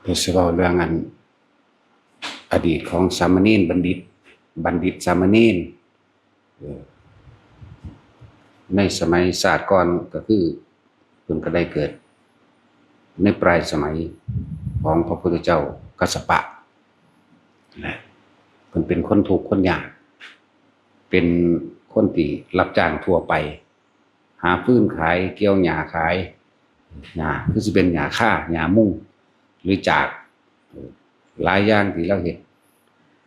เพื่อสิเว้าเรื่องอันอดีตของสามเณรบัณฑิต บัณฑิตสามเณรในสมัยศาสตร์ก่อนก็คือเพิ่นก็ได้เกิด ในปลายสมัยของพระพุทธเจ้ากัสสปะนั่นและเพิ่นเป็นคนทุกข์คนยาก เป็นคนที่รับจ้างทั่วไป หาฟืนขายเกี่ยวหญ้าขายหญ้าคือสิเป็นหญ้าค่าหญ้ามุ่ง หรือจากหลายอย่างที่เราเห็น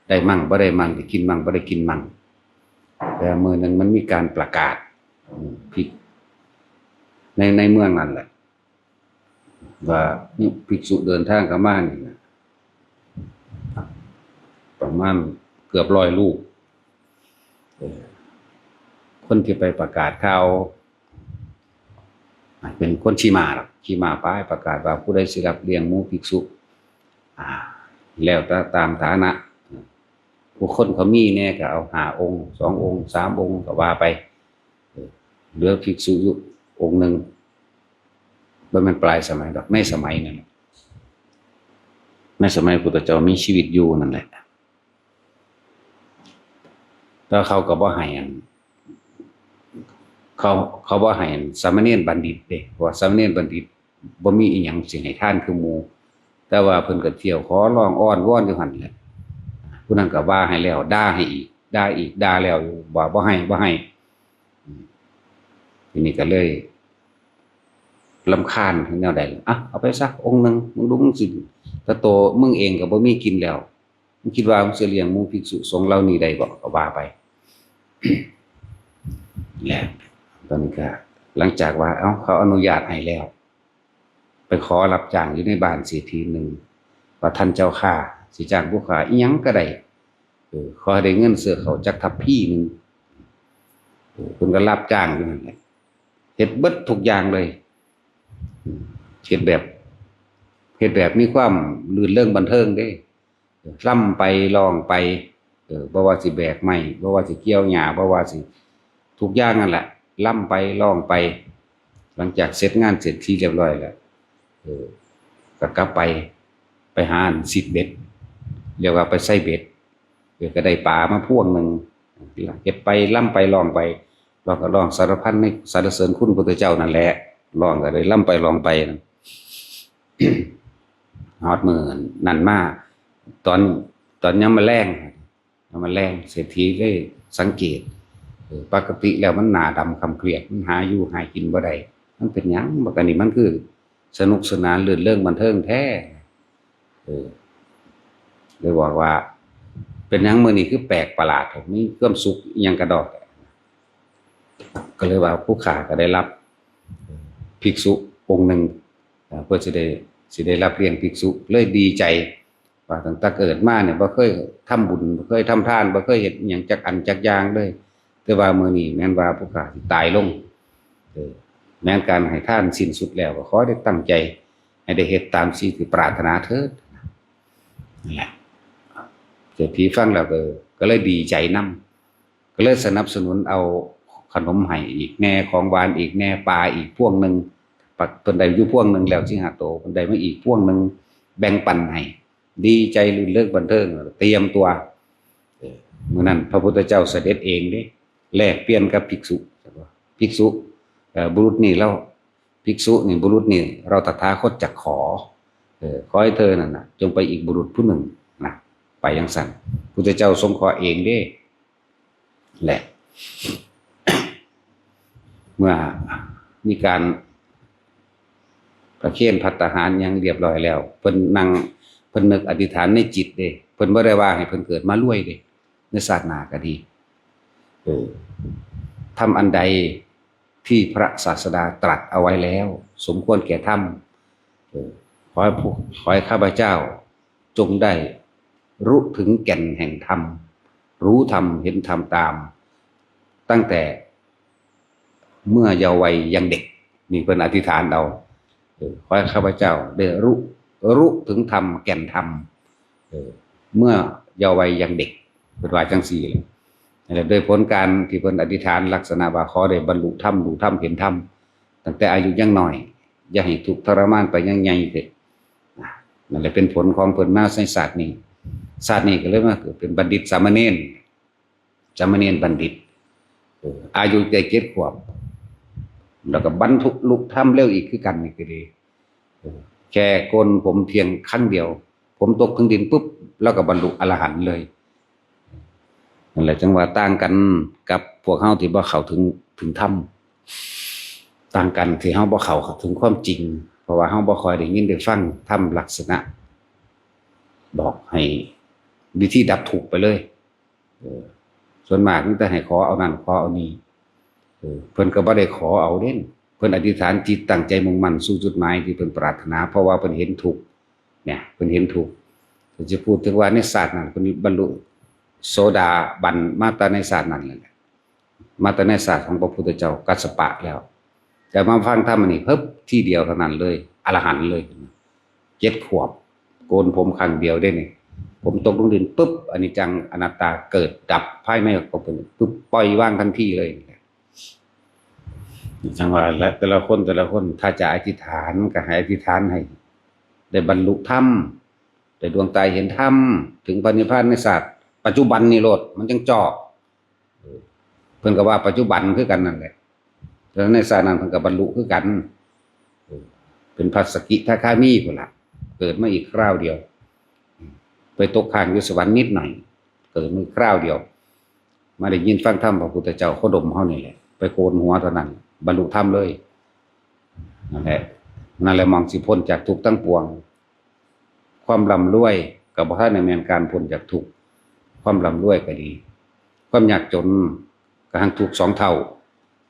ได้มั่งบ่ได้มั่งได้กินมั่งบ่ได้กินมั่งแต่เมือหนึงมันมีการประกาศพิในในเมืองนั่นแหละว่านี่ภิกษุเดินทางเข้ามานี่นะประมาณเกือบร้อยลูกคนที่ไปประกาศข่าวเป็นคนชีมาหรอก ชีมาป้ายประกาศว่าผู้ใดสิรับเลี้ยงหมูภิกษุอ่า แล้วตตามฐานะ ผู้คนเขามีเนี่ยก็เอาหาองค์สององค์สามองค์ก็ว่าไปเหลือภิกษุอยู่องค์หนึ่งบ่แมันปลายสมัยดอกในสมัยนั่นแหละในสมัยพุทธเจ้ามีชีวิตอยู่นั่นแหละแล้วเขาก็บ่ให้อัน เขาเขาบ่ให้สามเณรบัณฑิตเด้ว่าสามเณรบัณฑิตบ่มีอีหยังสิให้ท่านคือหมู่แต่ว่าเพิ่นก็เที่ยวขอร้องอ้อนวอนอยู่หั่นแหละผู้นั้นก็ว่าให้แล้วด่าให้อีกด่าอีกด่าแล้วอยู่ว่าบ่ให้บ่ให้ทีนี้ก็เลยลำคาญแนวใดอะเอาไปซะองค์หนึ่งมึงดูมึงสิต่โตมึงเองก็บ่มีกินแล้วมึงคิดว่ามึงสิเลี้ยงมูภิกษุสงฆ์เหล่านี้ได้บ่ก็ว่าไปแหละ ตอนนี้ก็หลังจากว่าเอ้าเขาอนุญาตให้แล้ว ไปขอรับจ้างอยู่ในบ้านเศรษฐีหนึ่งว่าท่านเจ้าข้าสิจ้างผู้ขาอียังก็ได้เออขอให้ได้เงินเสือเขาจักทับพี่หนึ่งเออเพิ่นก็รับจ้างอยู่นั่นแหละเฮ็ดเบิดทุกอย่างเลยเฮ็ดแบบเฮ็ดแบบมีความลื่นเรื่องบันเทิงด้ล่ำไปลองไปเออบ่ว่าสิแบกไม้บ่ว่าสิเกี่ยวหญ้าบ่ว่าสิทุกอย่างนั่นแหละ ล่ำไปลองไป หลังจากเสร็จงานเสร็จที่เรียบร้อยแล้วเออก็กลับไปไปหาอันซิดเบ็ดเรียกว่าไปใส่เบ็ดเออก็ได้ปลามาพ่วงหนึ่งเฮ็ดไปล่ำไปลองไปลองก็ลองสารพันในสรรเสริญคุณพระเจ้านั่นแหละลองก็เลยล่ำไปลองไปนะฮอดมือนั่นมาตอนตอนยังมาแรงยังมาแรงเศรษฐีเลยสังเกต ปกติแล้วมันหนาดำคำเครียดมันหาอยู่หากินบ่ได้มันเป็นยังบักอันนี้มันคือ สนุกสนานเลื่อนเรื่องบันเทิงแท้เออเลยบอกว่า เป็นยังมื้อนี้คือแปลกประหลาดผมมีความสุขอิหยังกระดอกก็เลยว่าผู้ขาก็ได้รับภิกษุองค์หนึ่งเพื่อสิได้สิได้รับเลี้ยงภิกษุเลยดีใจว่าตั้งแต่เกิดมาเนี่ยบ่เคยทำบุญบ่เคยทำทานบ่เคยเฮ็ดอหยังจักอันจักยางเลย แต่ว่ามื้อนี้แม่นว่าผู้ขาตายลงเออแม้นการให้ท่านสิ้นสุดแล้วก็ขอได้ตั้งใจ ให้ได้เฮ็ดตามสิ่งที่ปรารถนาเถิดนั่นแหละเศรษฐีฟังแล้วก็ก็เลยดีใจนํก็เลยสนับสนุนเอาขนมให้อีกแน่ของหวานอีกแน่ปลาอีกพ่วงหนึ่งปักเพิ่นได้อยู่พวงหนึ่งแล้วสิหาโตเพิ่นได้มาอีกพ่วงหนึ่งแบ่งปันให้ดีใจลื่นเลิกบันเทิงเตรียมตัวเมื้อนั้นพระพุทธเจ้าเสด็จเองเด้ แลกเปลี่ยนกับภิกษุภิกษุบุรุษนี่แล้วภิกษุนี่บุรุษนี่เราตถาคตจะขอเออขอให้เธอนั่นน่ะจงไปอีกบุรุษผู้หนึ่งนะไปยังสั่นพุทธเจ้าทรงขอเองเด้แหละ เมื่อมีการประเคนพัตหารยังเรียบร้อยแล้ว เพิ่นนั่งเพิ่นนึกอธิษฐานในจิตเด้เพิ่นบ่ได้ว่าให้เพิ่นเกิดมารวยเด้ในศาสนาก็ดี ทำอันใดที่พระศาสดาตรัสเอาไว้แล้ว สมควรแก่ทำขอให้ผู้ขอให้ข้าพเจ้าจงได้รู้ถึงแก่นแห่งธรรม รู้ธรรมเห็นธรรมตาม ตั้งแต่เมื่อเยาว์วัยยังเด็กนี่เพิ่นอธิษฐานเอาขอให้ข้าพเจ้าได้รู้รู้ถึงธรรมแก่นธรรมเมื่อเยาว์วัยยังเด็กเป็นว่าจังสี่เลย และโดยผลการที่เพิ่นอธิษฐานลักษณะว่าขอได้บรรลุธรรมรู้ธรรมเห็นธรรมตั้งแต่อายุยังหน้อย อย่าให้ถูกทรมานไปยังใหญ่เถิดนะนั่นแหละเป็นผลของเพิ่นมาในศาสตร์นี้ศาสตร์นี้ก็เลยมาเกิดเป็นบัณฑิตสามเณรสามเณรบัณฑิตอายุได้เจ็ดขวบแล้วก็บรรทุลุธรรมเร็วอีกคือกันนี่ก็ดีแค่โกนผมเพียงครั้งเดียว ผมตกถึงดินปุ๊บ แล้วก็บรรลุอรหันต์เลย นั่นแหละจังว่าต่างกันกับพวกเฮาที่บ่เข้าถึงถึงธรรมต่างกันที่เฮาบ่เข้าถึงความจริง เพราะว่าเฮาบ่คอยได้ยินได้ฟังธรรมลักษณะ บอกให้วิธีดับทุกไปเลยเออส่วนมากนี่แต่ให้ขอเอานั่นขอเอานี่เออเพิ่นก็บ่ได้ขอเอาเด่นเพิ่นอธิษฐานจิตตั้งใจมุ่งมั่นสู่จุดหมายที่เพิ่นปรารถนา เพราะว่าเพิ่นเห็นทุกเนี่ยเพิ่นเห็นทุกจะพูดถึงว่าในศาสตร์นั้นเพิ่นบรรลุ โสดาบันมาตาในศาสตร์นั้นเลยแหละมาตาในศาสตร์ของพระพุทธเจ้ากัสปะแล้ว แต่มาฟังธรรมนนี้เพิ่มที่เดียวเท่านั้นเลยอรหันเลยเจ็ดขวบ โกนผมครั้งเดียวได้นี่ผมตกลงดินปุ๊บอันนี้จังอนัตตาเกิดดับภายในของผมปุ๊บปล่อยว่างทันทีเลยจังหว่าและแต่ละคนแต่ละคนถ้าจะอธิษฐานก็ให้อธิษฐานให้ ได้บรรลุธรรมได้ดวงตาเห็นธรรมถึงปณิพพานในศาสตร์ ปัจจุบันนี่โลดมันจังจอบเพิ่นก็ว่าปัจจุบันคือกันนั่นแหละแล้วในศาสร์นั้นเพิ่นก็บรรลุคือกันเป็นพระสกิทาคามีพุ่นละเกิดมาอีกคราวเดียว ไปตกข้างอยู่สวรรค์นิดหน่อยเกิดมาคราวเดียว มาได้ยินฟังธรรมพระพุทธเจ้าเขาดมเขานี่แหละไปโกนหัวเท่านั้น บรรลุธรรมเลยนั่นแหละนั่นแหละมองสิพ้นจากทุกข์ทั้งปวง ความร่ำรวยกับพระท่านในแมนการพ้นจากทุกข์ ความร่ำรวยก็ดี ความยากจนกระทั่งทุกสองเท่า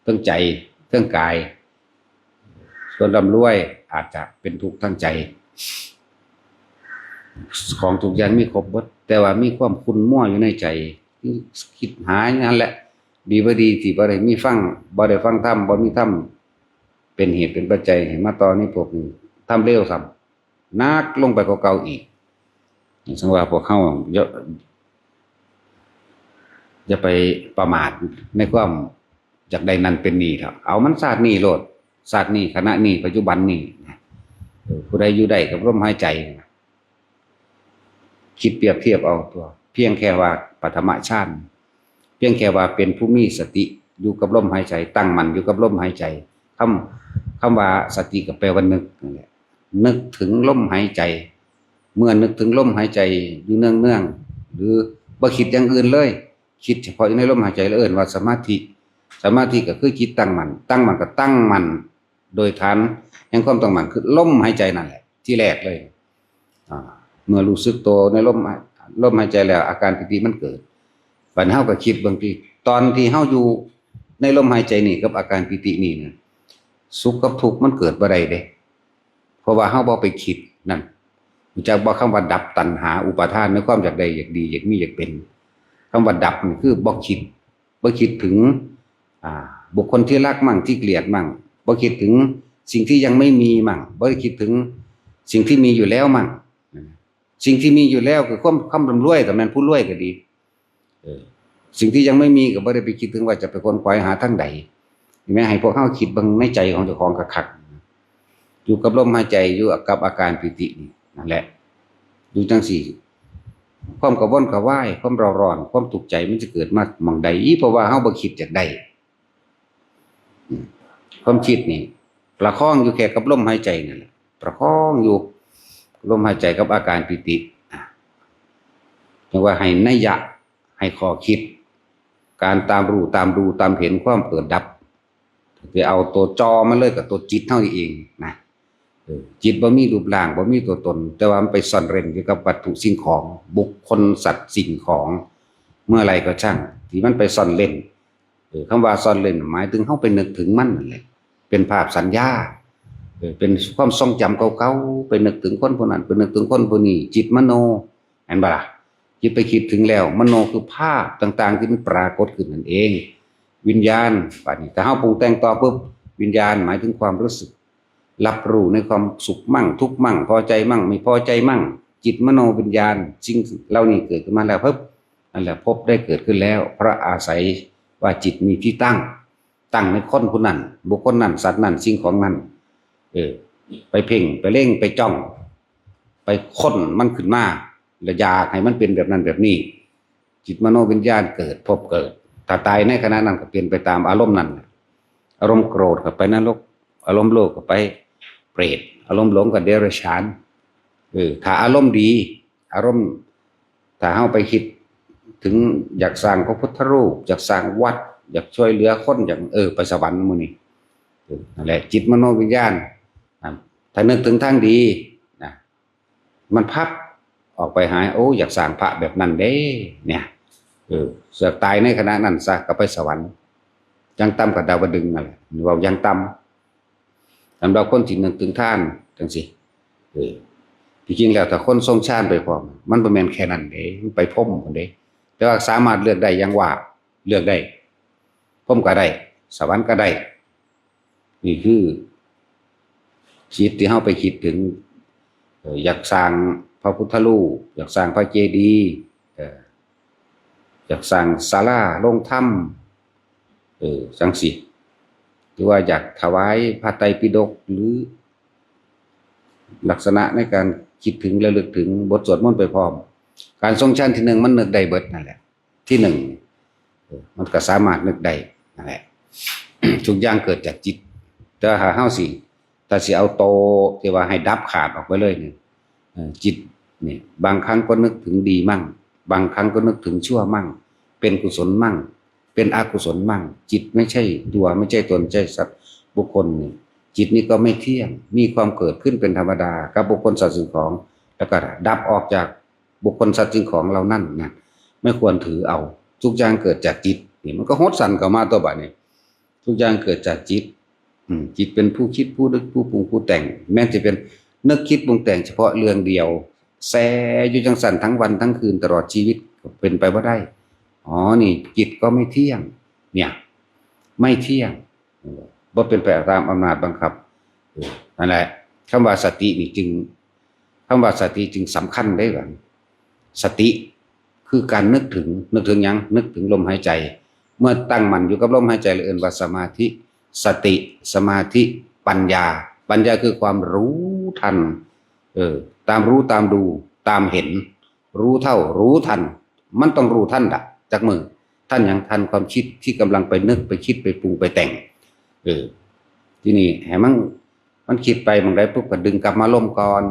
ทั้งใจทั้งกาย ส่วนร่ำรวยอาจจะเป็นทุกข์ทั้งใจ ของทุกอย่างมีครบหมดแต่ว่ามีความคุณมั่วอยู่ในใจ คิดหาอย่างนั้นแหละดีบ่ดีที่บ่ได้มีฟังบ่ได้ฟังธรรมบ่มีธรรมเป็นเหตุเป็นปัจจัยให้มาตอนนี้พวกนี้ทำเร็วซ้ำนักลงไปกว่าเก่าอีกสังว่าพวกเขา อย่าไปประมาทในความจากใดนั้นเป็นนี่ครับ เอามันศาสตร์นี่โลดศาสตร์นี่คณะนี่ปัจจุบันนี่ผู้ใดอยู่ใดกับลมหายใจ คิดเปรียบเทียบเอาตัว เพียงแค่ว่าปฐมฌานเพียงแค่ว่าเป็นผู้มีสติอยู่กับลมหายใจ ตั้งมันอยู่กับลมหายใจคำคำว่าสติก็แปลว่านึกนั่นแหละนึกถึงลมหายใจ เมื่อนึกถึงลมหายใจอยู่เนืองเนืองหรือบ่คิดอย่างอื่นเลย คิดเฉพาะในลมหายใจแล้วเอิ้นว่าสมาธิ สมาธิก็คือจิตตั้งมัน ตั้งมันก็ตั้งมัน โดยฐานแห่งความตั้งมันคือลมหายใจนั่นแหละ ที่แรกเลยเมื่อรู้สึกตัวในลมลมหายใจแล้ว อาการปิติมันเกิดฝันเฮาก็คิดบางทีตอนที่เฮาอยู่ในลมหายใจนี่กับอาการปิตินี่นะสุขกับทุกข์มันเกิดบ่ได้เด้เพราะว่าเฮาบ่ไปคิดนั่นจักบ่คำว่าดับตัณหาอุปาทานในความอยากได้อยากดีอยากมีอยากเป็น คำว่าดับนี่คือบ่คิดบ่คิดถึงอ่าบุคคลที่รักมั่งที่เกลียดมั่งบ่คิดถึงสิ่งที่ยังไม่มีมั่งบ่คิดถึงสิ่งที่มีอยู่แล้วมั่งสิ่งที่มีอยู่แล้วคือความความร่ำรวยแต่แมนผู้รวยก็ดีเออสิ่งที่ยังไม่มีก็บ่ได้ไปคิดถึงว่าจะไปคนควายหาทางใดแม้ให้พวกเขาคิดบางในใจของเจ้าของคักอยู่กับลมหายใจอยู่กับอาการปิตินั่นแหละอยู่จังสี่ ความกระวนกระว่ายความเร่าร้อนความตกใจมันจะเกิดมาหมองใดเพราะว่าเฮาบ่คิดจากใดความคิดนี่ประคองอยู่แค่กับลมหายใจนั่นแหละประคองอยู่ลมหายใจกับอาการปิติจึงว่าให้นัยยะให้ขอคิด การตามรู้ตามดูตามเห็นความเกิดดับไปเอาตัวจอมาเลยกับตัวจิตเท่านี้เองนะ จิตบ่มีรูปร่างบ่มีตัวตน แต่ว่ามันไปซ่อนเร้นอยู่กับวัตถุสิ่งของ บุคคลสัตว์สิ่งของ เมื่อไรก็ช่าง ที่มันไปซ่อนเล่นเออคำว่าซ่อนเล่นหมายถึงเข้าไปนึกถึงมันนั่นแหละเป็นภาพสัญญาเป็นความทรงจำเก่าๆไปนึกถึงคนคนนั้นไปนึกถึงคนคนนี้ จิตมโนเห็นปะล่ะจิตไปคิดถึงแล้ว มโนคือภาพต่าง ๆ ที่มันปรากฏขึ้นนั่นเอง วิญญาณป่านนี้ถ้าเฮาปรุงแต่งต่อปุ๊บวิญญาณหมายถึงความรู้สึก รับรู้ในความสุขมั่ง ทุกข์มั่ง พอใจมั่ง ไม่พอใจมั่ง จิตมโนวิญญาณสิ่งเหล่านี้เกิดขึ้นมาแล้วปุ๊บนั่นแหละพบได้เกิดขึ้นแล้วเพราะอาศัยว่าจิตมีที่ตั้ง ตั้งในคนผู้นั้น บุคคลนั้นสัตว์นั้นสิ่งของนั้น เออ ไปเพ่งไปเล่งไปจ้อง ไปค้นมันขึ้นมาแล้วอยากให้มันเป็นแบบนั้นแบบนี้ จิตมโนวิญญาณเกิด พบเกิดถ้าตายในขณะนั้นก็เปลี่ยนไปตามอารมณ์นั้น อารมณ์โกรธก็ไปนรกอารมณ์โลภก็ไป เปรตอารมณ์หลงก็เดรัจฉานเออถ้าอารมณ์ดี อารมณ์ถ้าเฮาไปคิดถึงอยากสร้างพระพุทธรูป อยากสร้างวัด อยากช่วยเหลือคนอย่างเออไปสวรรค์มือนี้เออนั่นแหละจิตมโนวิญญาณถ้านึกถึงทางดีนะมันพับออกไปหายโอ้อยากสร้างพระแบบนั้นเด้ เนี่ยเออเสือกตายในขณะนั้นซะก็ไปสวรรค์ยังต่ำกับดาวดึงส์นั่นแหละเว่ายังต่ำ สำหรับคนที่นึกถึงท่านจังสิเออที่จริงแล้วถ้าคนทรงชาติไปพร้อมมันบ่แม่นแค่นั้นเด้ไปพ่มคนเด้แต่ว่าสามารถเลือกได้อยังว่าเลือกได้พ่มก็ได้ สวรรค์ก็ได้ นี่คือจิตที่เฮาไปคิดถึงอยากสร้างพระพุทธรูปอยากสร้างพระเจดีย์อยากสร้างศาลาโรงถ้ำเออจังสิ รือว่าอยากถวายพระไตรปิฎกหรือลักษณะในการคิดถึงระลึกถึงบทสวดมนต์ไปพร้อม การทรงชันที่หนึ่งมันนึกได้เบิดนั่นแหละ ที่หนึ่งมันก็สามารถนึกได้นั่นแหละทุกอย่างเกิดจากจิตแต่หาเฮาสิถ้าสิเอาโตที่ว่าให้ดับขาดออกไปเลยเนี่ยจิตเนี่ยบางครั้งก็นึกถึงดีมั่ง บางครั้งก็นึกถึงชั่วมั่ง เป็นกุศลมั่ง เป็นอกุศลมั่ง จิตไม่ใช่ตัวไม่ใช่ตนใช่สัตว์บุคคลนี่จิตนี้ก็ไม่เที่ยง มีความเกิดขึ้นเป็นธรรมดากับบุคคลสัตว์สิ่งของ แล้วก็ดับออกจากบุคคลสัตว์สิ่งของเรานั่นนะไม่ควรถือเอาทุกอย่างเกิดจากจิตนี่มันก็โหดสั่นเข้ามาตัวบัดนี้ทุกอย่างเกิดจากจิตอืจิตเป็นผู้คิดผู้นึกผู้ปรุงผู้แต่ง แม้จะเป็นนึกคิดปรุงแต่งเฉพาะเรื่องเดียวแซอยู่จังสันทั้งวันทั้งคืนตลอดชีวิตเป็นไปว่าได้ อ๋อนี่จิตก็ไม่เที่ยง เนี่ย ไม่เที่ยงว่าเป็นไปตามอำนาจบังคับออนั่นแหละคำว่าสตินี่จึงคำว่าสติจึงสำคัญได้ก่อสติคือการนึกถึงนึกถึงยังนึกถึงลมหายใจ เมื่อตั้งมันอยู่กับลมหายใจเลยเอื่นว่าสมาธิ สติ สมาธิ ปัญญา ปัญญาคือความรู้ทัน เออ ตามรู้ตามดู ตามเห็น รู้เท่า รู้ทัน มันต้องรู้ท่านดัก จากมือ ท่านยังทันความคิดที่กำลังไปนึกไปคิดไปปรุงไปแต่ง เออ ที่นี่ให้มันมันคิดไปบางไดปุ๊บก็ดึงกลับมาล่มก่อน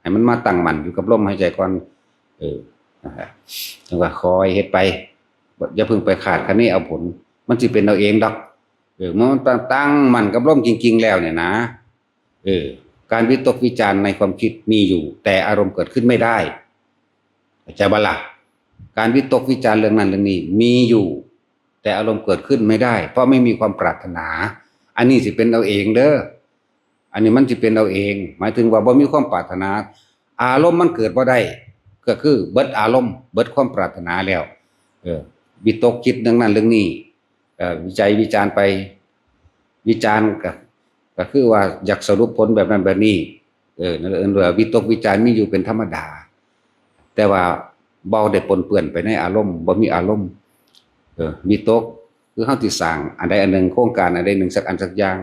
ให้มันมาตั้งมั่นอยู่กับลมหายใจก่อน เออนะฮะจังว่าคอยเฮ็ดไปบ่อย่าเพิ่งไปขาดคันนี้เอาผล มันสิเป็นเอาเองดอก เออเมื่อมันตั้งตั้งมั่นกับลมจริง ๆ แล้วเนี่ยนะ เออ การวิตกวิจารณ์ในความคิดมีอยู่ แต่อารมณ์เกิดขึ้นไม่ได้เข้าใจบ่ล่ะ การวิตกวิจารเรื่องนั้นเรื่องนี้มีอยู่ แต่อารมณ์เกิดขึ้นไม่ได้ เพราะไม่มีความปรารถนา อันนี้สิเป็นเอาเองเด้ออันนี้มันสิเป็นเอาเอง หมายถึงว่าบ่มีความปรารถนา อารมณ์มันเกิดบ่ได้ ก็คือเบิดอารมณ์ เบิดความปรารถนาแล้ว เออวิตกคิดเรื่องนั้นเรื่องนี้เอ่อวิจัยวิจารไปวิจารก็ก็คือว่าอยากสรุปผลแบบนั้นแบบนี้ เออนั่นเองว่าวิตกวิจารมีอยู่เป็นธรรมดา แต่ว่า เบาได้ปนเปื้อนไปในอารมณ์บ่มีอารมณ์ เออวิตกคือเฮาสิสร้างอันใดอันหนึ่งโครงการอันใดหนึ่งสักอันสักอย่าง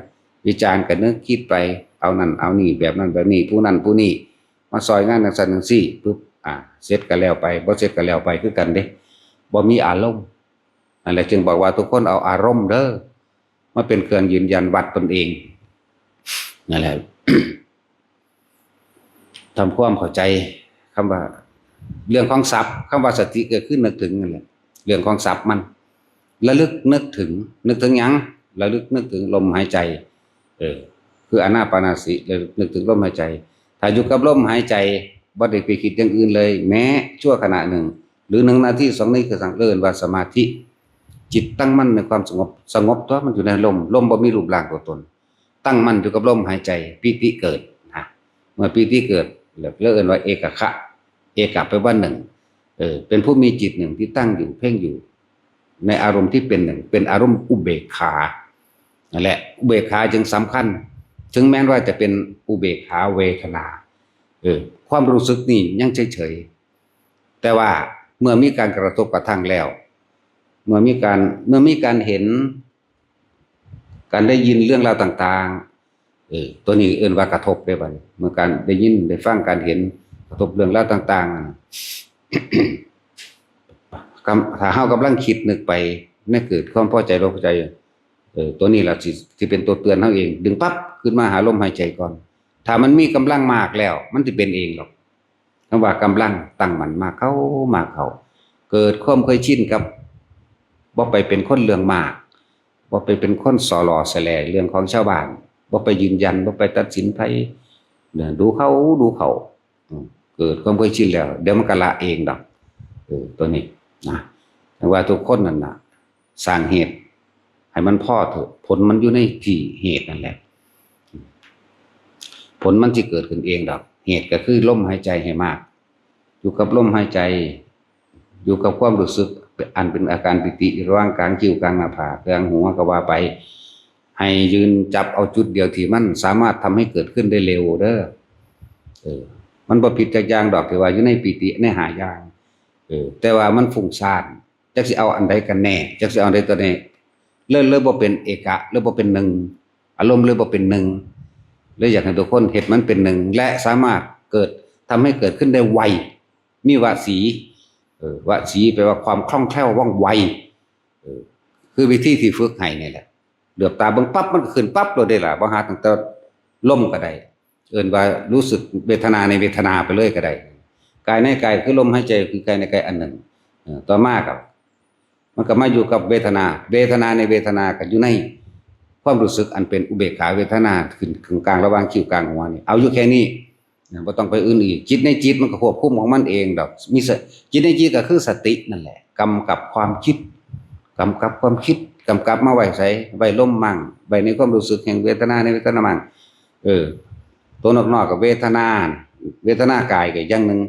วิจารณ์ก็นึกคิดไปเอานั่นเอานี่แบบนั้นแบบนี้ผู้นั้นผู้นี้มาซอยงานจังซั่นจังซี่ปุ๊บอ่าเสร็จก็แล้วไปบ่เสร็จก็แล้วไปคือกันเด้บ่มีอารมณ์นั่นแหละจึงบอกว่าทุกคนเอาอารมณ์เด้อมาเป็นเครื่องยืนยันวัดตนเองนั่นแหละทำความเข้าใจคำว่า เรื่องของทรัพย์คำว่าสติเกิดขึ้นนึกถึงนั่นแหละเรื่องของทรัพย์มันระลึกนึกถึง นึกถึงยังระลึกนึกถึงลมหายใจ เออ คืออานาปานาสิระลึกนึกถึงลมหายใจถ้าอยู่กับลมหายใจบ่ได้ไปคิดอย่างอื่นเลย แม้ชั่วขณะหนึ่ง หรือหนึ่งนาทีสองนาทีคือสังเอิญว่าสมาธิ จิตตั้งมั่นในความสงบสงบตัวมันอยู่ในลมลมบ่มีรูปร่างตัวตน ตั้งมั่นอยู่กับลมหายใจปีติเกิดนะเมื่อปีติเกิดเรียกเอิ้นว่าเอกขะ เอกะไปลว่าหนึ่งเออเป็นผู้มีจิตหนึ่งที่ตั้งอยู่เพ่งอยู่ ในอารมณ์ที่เป็นหนึ่งเป็นอารมณ์อุเบกขานั่นแหละอุเบกขาจึงสำคัญ ถึงแม้ว่าจะเป็นอุเบกขาเวทนาเออความรู้สึกนี่ยังเฉยๆแต่ว่าเมื่อมีการกระทบกระทั่งแล้ว เมื่อมีการเมื่อมีการเห็น การได้ยินเรื่องราวต่าง ๆ เออตัวนี้เอื่นว่ากระทบได้บ่เมื่อการได้ยินได้ฟังการเห็น ระทบเรื่องราวต่างๆกำถ้าเฮากำลังคิดนึกไปไม่เกิดความพอใจลมพอใจเออตัวนี้แหละสิสิเป็นตัวเตือนเฮาเอง ดึงปั๊บขึ้นมาหาลมหายใจก่อน ถ้ามันมีกำลังมากแล้ว มันสิเป็นเองหรอกคำว่ากำลังตั้งมันมากเข้ามากเข้าเกิดความเคยชินกับบ่ไปเป็นคนเรื่องมากบ่ไปเป็นคนสอหลอแสลเรื่องของชาวบ้านบ่ไปยืนยันบ่ไปตัดสินไผเนี่ยดูเขาดูเขาอื เกิดความเคยชินแล้ว เดี๋ยวมันก็ละเองดอกเออตัวนี้นะแต่ว่าทุกคนนั่นน่ะสร้างเหตุให้มันพ่อเถอะผลมันอยู่ในที่เหตุนั่นแหละ ผลมันจะเกิดขึ้นเองดอก เหตุก็คือลมหายใจให้มาก อยู่กับลมหายใจ อยู่กับความรู้สึกอันเป็นอาการปิติร่างกลางคิ้วกลางหน้าผากกลางหัวก็ว่าไป ให้ยืนจับเอาจุดเดียวที่มันสามารถทำให้เกิดขึ้นได้เร็วเด้ออ มันบ่ผิดจากอย่างดอกที่ว่าอยู่ในปิติในหายางเออแต่ว่ามันฟุ้งซ่านจักสิเอาอันใดกันแน่จักสิเอาอันใดตัวแน่เลิศเลิศบ่เป็นเอกะเลิศบ่เป็นหนึ่งอารมณ์เลิศบ่เป็นหนึ่งเลยอยากให้ทุกคนเห็นมันเป็นหนึ่งและสามารถเกิดทำให้เกิดขึ้นได้ไวมีวาสีเออวสีแปลว่าความคล่องแคล่วว่องไวเออคือวิธีที่ฝึกให้นี่แหละเหลือบตาเบิ่งปั๊บมันก็ขึ้นปั๊บโดยได้ล่ะบ่หาตั้งแต่ล่มก็ได้ เอิ้นว่ารู้สึกเวทนาในเวทนาไปเลยก็ได้กายในกายคือลมหายใจคือกายในกายอันหนึ่งเออต่อมากับ มันก็มาอยู่กับเวทนา เวทนาในเวทนาก็อยู่ในความรู้สึกอันเป็นอุเบกขาเวทนาขึ้นกึ่งกลางระหว่างคิ้วกลางหัวนี่เอาอยู่แค่นี้นะบ่ต้องไปอื่นอีกจิตในจิตมันก็ควบคุมของมันเองดอกมีสจิตในจิตก็คือสตินั่นแหละกำกับความคิดกำกับความคิดกำกับมาไว้ใส่ไว้ล่มมั่งไว้ในความรู้สึกแห่งเวทนาในเวทนามั่งเออ ตัวนอกๆกับเวทนา เวทนากายก็อย่างหนึ่ง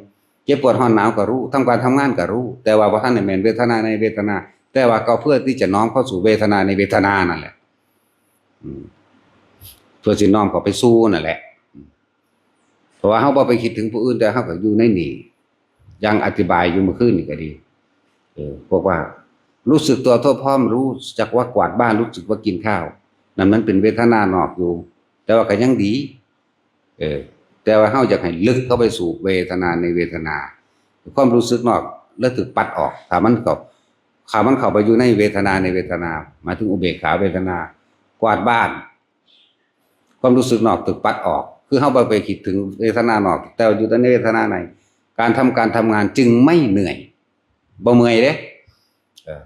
เจ็บปวดร้อนหนาวก็รู้ทำการทำงานก็รู้ แต่ว่าบ่ทันได้แม่นเวทนาในเวทนา แต่ว่าก็เพื่อที่จะน้อมเข้าสู่เวทนาในเวทนานั่นแหละเพื่อสิน้อมเข้าไปสู้นั่นแหละ เพราะว่าเฮาบ่ไปคิดถึงผู้อื่นแต่เฮาก็อยู่ในนี่ยังอธิบายอยู่เมื่อคืนนี่ก็ดี เออพวกว่า รู้สึกตัวทั่วพร้อมรู้จักว่ากวาดบ้านรู้สึกว่ากินข้าวนั่นมันเป็นเวทนานอกอยู่ แต่ว่าก็ยังดี เออแต่ว่าเฮาอยากให้ลึกเข้าไปสู่เวทนาในเวทนา ความรู้สึกนอกแล้วถึกปัดออกถ้ามันก็ถ้ามันเข้าไปอยู่ในเวทนาในเวทนามาถึงอุเบกขาเวทนา กวาดบ้าน ความรู้สึกนอกถึกปัดออก คือเฮาบ่ไปคิดถึงเวทนานอก แต่อยู่แต่ในเวทนาในการทำการทำงานจึงไม่เหนื่อยบ่เมื่อยเด้เออ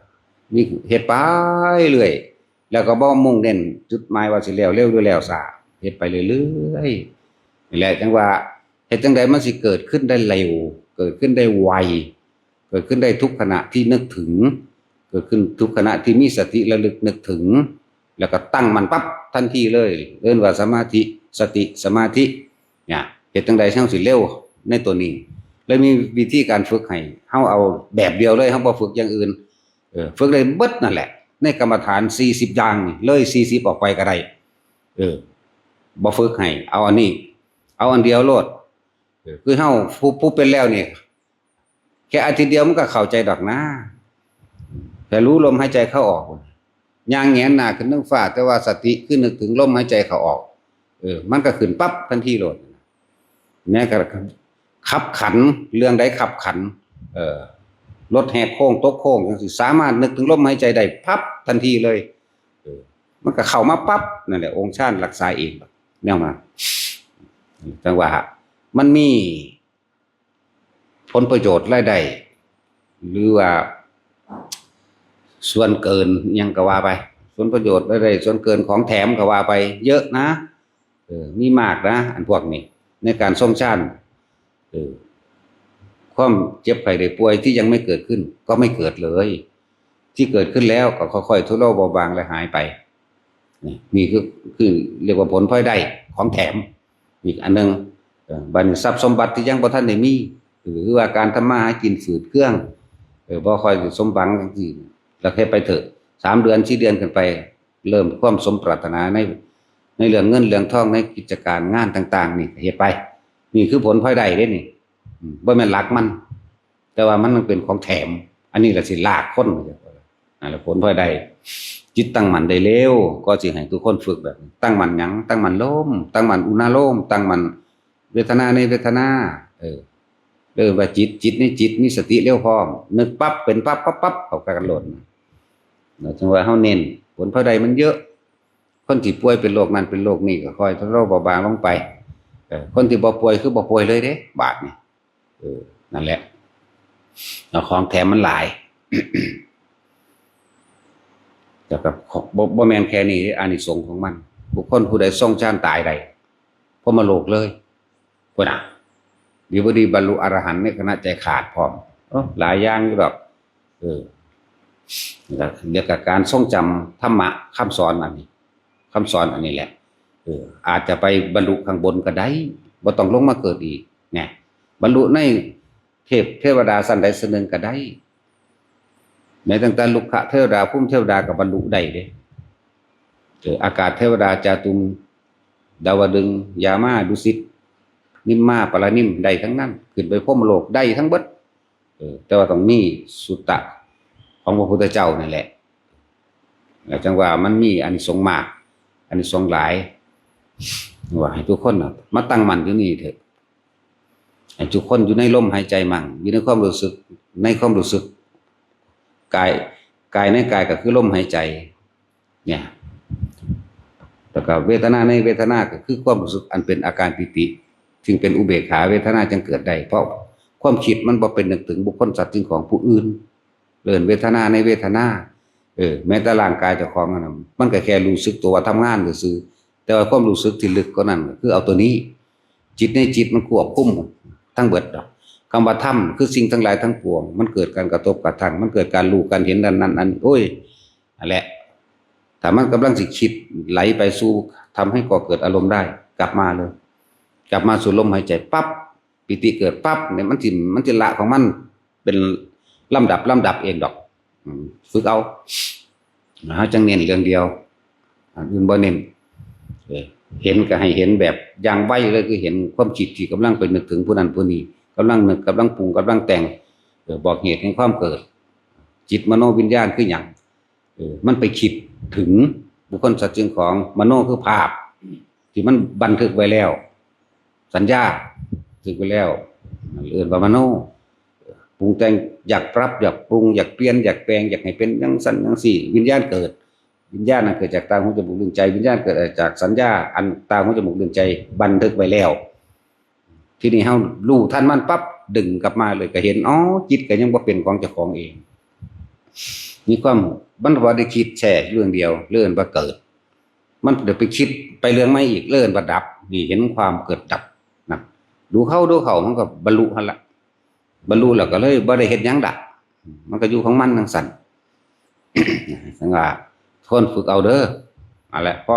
มีเฮ็ดไปเรื่อยแล้วก็บ่มุ่งเน้นจุดหมายว่าสิแล้วเร็วหรือแล้วช้าเฮ็ดไปเรื่อยๆ นี่แหละจังว่าเหตุจังใดมันสิเกิดขึ้นได้เร็ว เกิดขึ้นได้ไว เกิดขึ้นได้ทุกขณะที่นึกถึง เกิดขึ้นทุกขณะที่มีสติระลึกนึกถึง แล้วก็ตั้งมันปั๊บทันทีเลยเรียกว่าสมาธิสติสมาธิเนี่ยเหตุจังใดช่างสิเร็วในตัวนี้เลยมีวิธีการฝึกให้เฮาเอาแบบเดียวเลยเฮาบ่ฝึกอย่างอื่นเออฝึกได้เบิดนั่นแหละ ในกรรมฐาน40อย่างนี่เลย40ออกไปก็ได้เออบ่ฝึกให้เอาอันนี้ เอาอันเดียวโลดเออคือเฮาผู้ผู้เป็นแล้วนี่แค่อาทิตย์เดียวมันก็เข้าใจดอกนะแต่รู้ลมหายใจเข้าออกย่างแงนหน้าขึ้นนึกฟ้าแต่ว่าสติคือนึกถึงลมหายใจเข้าออก เออ มันก็ขึ้นปั๊บทันทีโลดแม้กระทั่งขับขันเรื่องใดขับขัน เออรถแหกโค้งตกโค้งจังซี่สามารถนึกถึงลมหายใจได้ปั๊บทันทีเลยเออมันก็เข้ามาปั๊บนั่นแหละองค์ชาติรักษาเองแนวมา จังว่า มันมีผลประโยชน์รายได้หรือว่า ส่วนเกินยังก็ว่าไป ส่วนประโยชน์รายได้ส่วนเกินของแถมก็ว่าไป เยอะนะเออมีมากนะ อันพวกนี้ ในการส่งชาติเออความเจ็บไข้ได้ป่วยที่ยังไม่เกิดขึ้น ก็ไม่เกิดเลย ที่เกิดขึ้นแล้วก็ค่อยๆทุเลาเบาบางและหายไปนี่นี่คือคือเรียกว่าผลพลอยได้ของแถม อีกอันหนึงเอ่อบัดนี้ทรัพย์สมบัติที่ยังบ่ทันได้มีหรือว่าการทำมาหากินฝืดเครื่องเออบ่ค่อยสมหวังจังซี่แล้วแค่ไปเถอะสามเดือนสี่เดือนขึ้นไป เริ่มความสมปรารถนาในในเรื่องเงินเรื่องทองในกิจการงานต่าง ๆ นี่เฮ็ดไป นี่คือผลพลอยได้เด้นี่บ่แม่นหลักมัน แต่ว่ามันเป็นของแถม อันนี้ล่ะสิลากคนมาจากนั่นแหละผลพลอยได้ จิตตั้งมันได้เร็วก็สิให้ทุกคนฝึกแบบ ตั้งมันยังตั้งมันลมตั้งมันอุณาโลมตั้งมันเวทนาในเวทนา เออเริ่มว่าจิตจิตนี่จิตมีสติเร็วพร้อมนึกปั๊บเป็นปั๊บปั๊บปั๊บเขากันโหลดนเราจังว่าเฮาเน้นผลพระใดมันเยอะ คนที่ป่วยเป็นโรคนั้นเป็นโรคนี้ก็ค่อยทะเลาะเบาบางลงไปเออคนที่บ่ป่วยคือบ่ป่วยเลยเด้ บาดนี่เออนั่นแหละเอาของแถมมันหลาย แต่กับของบ่บแมนแค่นี้อานิสงส์ของมัน บุคคลผู้ใดทรงชาติตายใดพรมาโลกเลยพุ่นน่ะดีบดีบรรลุอรหันต์ในขณะใจขาดพร้อมหลายอย่างอยู่ดอกเออแล้วเกี่ยวกับการทรงจำธรรมะคำสอนอันนี้คำสอนอันนี้แหละเอออาจจะไปบรรลุข้างบนก็ได้บ่ต้องลงมาเกิดอีกไงบรรลุในเทพเทวดาสันใดสันหนึ่งก็ได้ แม้ตั้งแต่ลุกขะเทวดาพุ่มเทวดากับบรรลุได้เด้เอออากาศเทวดาจาตุมดาวดึง ยามาดุสิตนิมมาปรานิมได้ทั้งนั้น ขึ้นไปพรหมโลกได้ทั้งเบิดเออแต่ว่าต้องมีสุตตะของพระพุทธเจ้านั่นแหละแล้วจังว่ามันมีอานิสงมากอานิสงหลายว่าให้ทุกคนนะมาตั้งมั่นอยู่นี่เถอะให้ทุกคนอยู่ในลมหายใจมั่งอยู่ในความรู้สึกในความรู้สึก กายกายในกายก็คือลมหายใจ เนี่ยแล้วก็เวทนาในเวทนาก็คือความรู้สึกอันเป็นอาการปิติจึงเป็นอุเบกขาเวทนาจึงเกิดได้เพราะความคิดมันบ่เป็นนึกถึงบุคคลสัตว์สิ่งของผู้อื่นเลื่อนเวทนาในเวทนา เออ แม้แต่ร่างกายเจ้าของนั่นนะมันก็แค่รู้สึกตัวว่าทำงานซื่อแต่ว่าความรู้สึกที่ลึกก็นั่นคือเอาตัวนี้ จิตในจิตมันควบคุมทั้งเบิดดอก คำว่าธรรมคือสิ่งทั้งหลายทั้งปวง มันเกิดการกระทบกระทั่งมันเกิดการรู้การเห็นนั้นนั้นอันโอ้ยนั่นแหละถ้ามันกำลังสิคิดไหลไปสู่ทำให้ก่อเกิดอารมณ์ได้ กลับมาเลย กลับมาสู่ลมหายใจปั๊บปิติเกิดปั๊บเนี่ยมันจิมันจิละของมัน เป็นลำดับลำดับเองดอกฝึกเอานะฮะจังเน้นเรื่องเดียวอันอื่นบ่เน้นเออเห็นก็ให้เห็นแบบอย่างไวเลยคือเห็นความจิตที่กำลังไปนึกถึงผู้นั้นผู้นี้ กำลังนึกกำลังปรุงกำลังแต่งเออบอกเหตุแห่งความเกิด จิตมโนวิญญาณคืออย่างเออมันไปคิดถึงบุคคลสัตว์จึงของมโนคือภาพ ที่มันบันทึกไว้แล้ว สัญญาถึกไปแล้วเอื่นว่ามโนปรุงแต่งอยากปรับอยากปรุงอยากเปลี่ยนอยากแปลงอยากให้เป็นยังสั้นยังสี่ วิญญาณเกิด วิญญาณนั้นเกิดจากตาหูจมูกลิ้นใจ วิญญาณเกิดจากสัญญาอันตาหูจมูกลิ้นใจ บันทึกไว้แล้ว ที่นี่เฮารู้ท่านมันปั๊บดึงกลับมาเลยก็เห็นอ๋อจิตก็ยังบ่เป็นของเจ้าของเอง มีความมันบ่ได้คิดแช่เรื่องเดียวเรื่องว่าเกิด มันเดี๋ยวไปคิดไปเรื่องไม่อีกเลื่อนประดับ นี่เห็นความเกิดดับนะดูเข้าดูเขามันก็บรรลุหันละบรรลุแล้วก็เลยบ่ได้เห็นยังดับมันก็อยู่ของมันทั้งสันสังว่าทนฝึกเอาเด้ออะไรพ่อ